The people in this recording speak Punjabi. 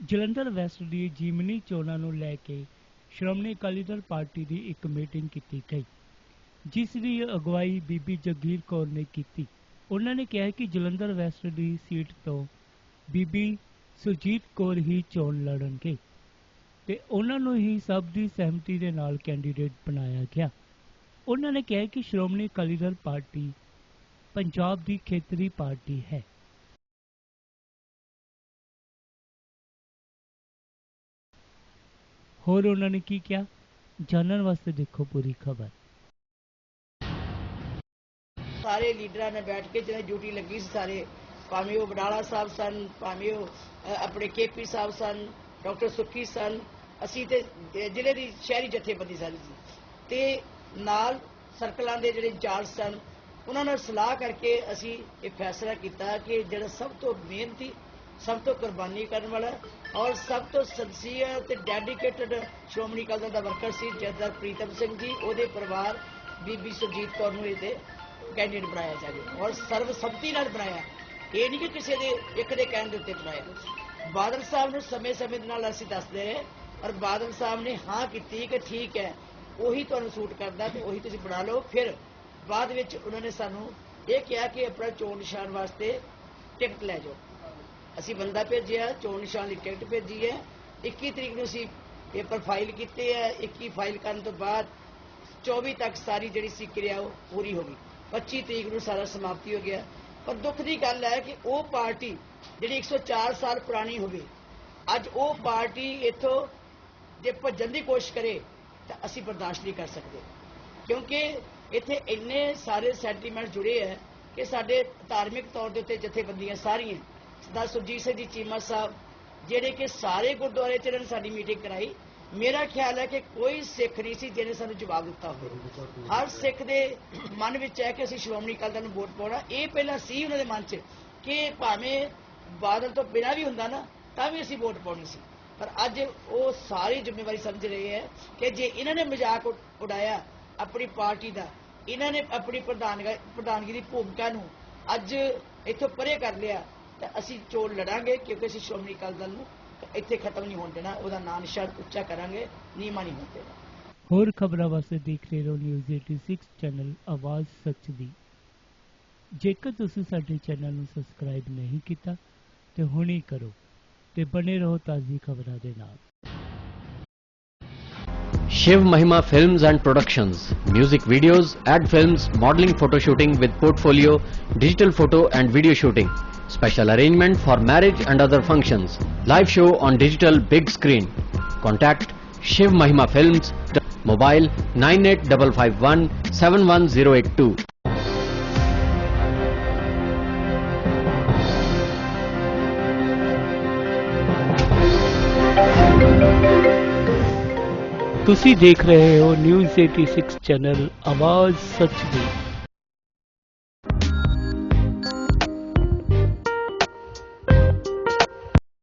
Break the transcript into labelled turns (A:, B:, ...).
A: ਜਲੰਧਰ ਵੈਸਟ ਦੀ ਜੀਮਨੀ ਚੋਣਾਂ ਨੂੰ ਲੈ ਕੇ ਸ਼੍ਰੋਮਣੀ ਅਕਾਲੀ ਦਲ ਪਾਰਟੀ ਦੀ ਇੱਕ ਮੀਟਿੰਗ ਕੀਤੀ ਗਈ, ਜਿਸ ਦੀ ਅਗਵਾਈ ਬੀਬੀ ਜਗੀਰ ਕੌਰ ਨੇ ਕੀਤੀ। ਉਹਨਾਂ ਨੇ ਕਿਹਾ ਕਿ ਜਲੰਧਰ ਵੈਸਟ ਦੀ ਸੀਟ ਤੋਂ ਬੀਬੀ ਸੁਰਜੀਤ ਕੌਰ ਹੀ ਚੋਣ ਲੜਨਗੇ ਤੇ ਉਹਨਾਂ ਨੂੰ ਹੀ ਸਭ ਦੀ ਸਹਿਮਤੀ ਦੇ ਨਾਲ ਕੈਂਡੀਡੇਟ ਬਣਾਇਆ ਗਿਆ। ਉਹਨਾਂ ਨੇ ਕਿਹਾ ਕਿ ਸ਼੍ਰੋਮਣੀ ਅਕਾਲੀ ਦਲ ਪਾਰਟੀ ਪੰਜਾਬ ਦੀ ਖੇਤਰੀ ਪਾਰਟੀ ਹੈ। ਹੋਰ ਉਹਨਾਂ ਨੇ ਕੀ ਕਿਹਾ? ਜਾਣਨ ਵਾਸਤੇ ਦੇਖੋ ਪੂਰੀ ਖਬਰ।
B: ਸਾਰੇ ਲੀਡਰਾਂ ਨੇ ਬੈਠ ਕੇ ਜਿਹਨੇ ਡਿਊਟੀ ਲੱਗੀ ਸੀ ਸਾਰੇ ਭਾਵੇਂ ਉਹ ਬਡਾਲਾ ਸਾਹਿਬ ਸਨ ਭਾਵੇਂ ਉਹ ਅ, ਆਪਣੇ ਕੇਪੀ ਸਾਹਿਬ ਸਨ ਡਾਕਟਰ ਸੁੱਖੀ ਸਨ ਅਸੀਂ ਤੇ ਅ, ਜ਼ਿਲ੍ਹੇ ਦੀ ਸ਼ਹਿਰੀ ਜਥੇਬੰਦੀ ਸਨ ਤੇ ਨਾਲ ਸਰਕਲਾਂ ਦੇ ਜਿਹੜੇ ਇੰਚਾਰਜ ਸਨ ਉਹਨਾਂ ਨਾਲ ਸਲਾਹ ਕਰਕੇ ਅਸੀਂ ਇਹ ਫੈਸਲਾ ਕੀਤਾ ਕਿ ਜਿਹੜਾ ਸਭ ਤੋਂ ਮਿਹਨਤੀ ਸਭ ਤੋਂ ਕੁਰਬਾਨੀ ਕਰਨ ਵਾਲਾ ਔਰ ਸਭ ਤੋਂ ਸੰਸੀਅਰ ਤੇ ਡੈਡੀਕੇਟਡ ਸ਼੍ਰੋਮਣੀ ਅਕਾਲੀ ਦਲ ਦਾ ਵਰਕਰ ਸੀ ਜਥੇਦਾਰ ਪ੍ਰੀਤਮ ਸਿੰਘ ਜੀ। ਉਹਦੇ ਪਰਿਵਾਰ ਬੀਬੀ ਸੁਰਜੀਤ ਕੌਰ ਨੂੰ ਇਹਦੇ ਕੈਂਡੀਡੇਟ ਬਣਾਇਆ ਜਾਵੇ ਔਰ ਸਰਵਸੰਮਤੀ ਨਾਲ ਬਣਾਇਆ ਇਹ ਨਹੀਂ ਕਿ ਕਿਸੇ ਦੇ ਇੱਕ ਦੇ ਕਹਿਣ ਦੇ ਉੱਤੇ ਬਣਾਇਆ ਬਾਦਲ ਸਾਹਿਬ ਨੂੰ ਸਮੇਂ-ਸਮੇਂ ਦੇ ਨਾਲ ਅਸੀਂ ਦੱਸਦੇ ਰਹੇ ਔਰ ਬਾਦਲ ਸਾਹਿਬ ਨੇ ਹਾਂ ਕੀਤੀ ਕਿ ਠੀਕ ਹੈ, ਉਹੀ ਤੁਹਾਨੂੰ ਸੂਟ ਕਰਦਾ ਤੇ ਉਹੀ ਤੁਸੀਂ ਬਣਾ ਲਓ। ਫਿਰ ਬਾਅਦ ਵਿੱਚ ਉਹਨਾਂ ਨੇ ਸਾਨੂੰ ਇਹ ਕਿਹਾ ਕਿ ਆਪਣਾ ਚੋਣ ਨਿਸ਼ਾਨ ਵਾਸਤੇ ਟਿਕਟ ਲੈ ਜਾਓ। ਅਸੀਂ ਬੰਦਾ ਭੇਜਿਆ, ਚੋਣ ਨਿਸ਼ਾਨ ਦੀ ਟਿਕਟ ਭੇਜੀ ਹੈ। 21 ਤਰੀਕ ਨੂੰ ਅਸੀਂ ਪੇਪਰ ਫਾਈਲ ਕੀਤੇ ਹੈ। 21 ਫਾਈਲ ਕਰਨ ਤੋਂ ਬਾਅਦ 24 ਤੱਕ ਸਾਰੀ ਜਿਹੜੀ ਸੀ ਕਿਰਿਆ ਉਹ ਪੂਰੀ ਹੋ ਗਈ। 25 ਤਰੀਕ ਨੂੰ ਸਾਰਾ ਸਮਾਪਤੀ ਹੋ ਗਿਆ। ਪਰ ਦੁੱਖ ਦੀ ਗੱਲ ਹੈ ਕਿ ਉਹ ਪਾਰਟੀ ਜਿਹੜੀ 104 ਸਾਲ ਪੁਰਾਣੀ ਹੋਵੇ, ਅੱਜ ਉਹ ਪਾਰਟੀ ਇੱਥੋਂ ਜੇ ਭੱਜਣ ਦੀ ਕੋਸ਼ਿਸ਼ ਕਰੇ, ਤਾਂ ਅਸੀਂ ਬਰਦਾਸ਼ਤ ਨਹੀਂ ਕਰ ਸਕਦੇ। ਕਿਉਂਕਿ ਇੱਥੇ ਇੰਨੇ ਸਾਰੇ ਸੈਂਟੀਮੈਂਟ ਜੁੜੇ ਹੈ ਕਿ ਸਾਡੇ ਧਾਰਮਿਕ ਤੌਰ ਦੇ ਉੱਤੇ ਜਥੇਬੰਦੀਆਂ ਸਾਰੀਆਂ ਸਰਦਾਰ ਸੁਰਜੀਤ ਸਿੰਘ ਜੀ ਚੀਮਾ ਸਾਹਿਬ, ਜਿਹੜੇ ਕਿ ਸਾਰੇ ਗੁਰਦੁਆਰੇ ਚ ਇਹਨਾਂ ਨੇ ਸਾਡੀ ਮੀਟਿੰਗ ਕਰਾਈ, ਮੇਰਾ ਖਿਆਲ ਹੈ ਕਿ ਕੋਈ ਸਿੱਖ ਨਹੀਂ ਸੀ ਜਿਹਨੇ ਸਾਨੂੰ ਜਵਾਬ ਦਿੱਤਾ ਹੋਵੇ। ਹਰ ਸਿੱਖ ਦੇ ਮਨ ਵਿੱਚ ਹੈ ਕਿ ਅਸੀਂ ਸ਼੍ਰੋਮਣੀ ਅਕਾਲੀ ਦਲ ਨੂੰ ਵੋਟ ਪਾਉਣਾ। ਇਹ ਪਹਿਲਾਂ ਸੀ ਉਹਨਾਂ ਦੇ ਮਨ 'ਚ ਕਿ ਭਾਵੇਂ ਬਾਦਲ ਤੋਂ ਬਿਨਾਂ ਵੀ ਹੁੰਦਾ ਨਾ, ਤਾਂ ਵੀ ਅਸੀਂ ਵੋਟ ਪਾਉਣੀ ਸੀ। ਪਰ ਅੱਜ ਉਹ ਸਾਰੀ ਜ਼ਿੰਮੇਵਾਰੀ ਸਮਝ ਰਹੇ ਹੈ ਕਿ ਜੇ ਇਹਨਾਂ ਨੇ ਮਜ਼ਾਕ ਉਡਾਇਆ ਆਪਣੀ ਪਾਰਟੀ ਦਾ, ਇਹਨਾਂ ਨੇ ਆਪਣੀ ਪ੍ਰਧਾਨਗੀ ਪ੍ਰਧਾਨਗੀ ਦੀ ਭੂਮਿਕਾ ਨੂੰ ਅੱਜ ਇੱਥੋਂ ਪਰੇ ਕਰ ਲਿਆ ਤਾਂ ਅਸੀਂ ਚੋਣ ਲੜਾਂਗੇ ਕਿਉਂਕਿ ਅਸੀਂ ਸ਼੍ਰੋਮਣੀ ਅਕਾਲੀ ਦਲ ਨੂੰ ਇੱਥੇ ਖਤਮ ਨਹੀਂ ਹੋਣ ਦੇਣਾ ਉਹਦਾ ਨਾਂ ਨਿਸ਼ਾਨ ਉੱਚਾ ਕਰਾਂਗੇ ਨੀਮਾ ਨਹੀਂ ਹੋਣ ਦੇਣਾ
A: ਹੋਰ ਖਬਰਾਂ ਵਾਸਤੇ ਦੇਖ ਰਹੇ ਰਹੋ ਨਿਊਜ਼ 86 ਚੈਨਲ ਆਵਾਜ਼ ਸੱਚ ਦੀ ਜੇਕਰ ਤੁਸੀਂ ਸਾਡੇ ਚੈਨਲ ਨੂੰ ਸਬਸਕ੍ਰਾਈਬ ਨਹੀਂ ਕੀਤਾ ਤੇ ਹੁਣੇ ਕਰੋ ਤੇ ਬਨੇ ਰਹੋ ਤਾਜ਼ੀ ਖਬਰਾਂ ਦੇ ਨਾਲ
C: Shiv Mahima Films and Productions. Music videos, ad films, modeling photo shooting with portfolio, digital photo and video shooting. Special arrangement for marriage and other functions. Live show on digital big screen. Contact Shiv Mahima Films. Mobile 98551 71082.
A: ਤੁਸੀਂ ਦੇਖ ਰਹੇ ਹੋ ਨਿਊਜ਼ 86 ਚੈਨਲ ਆਵਾਜ਼ ਸੱਚ ਦੀ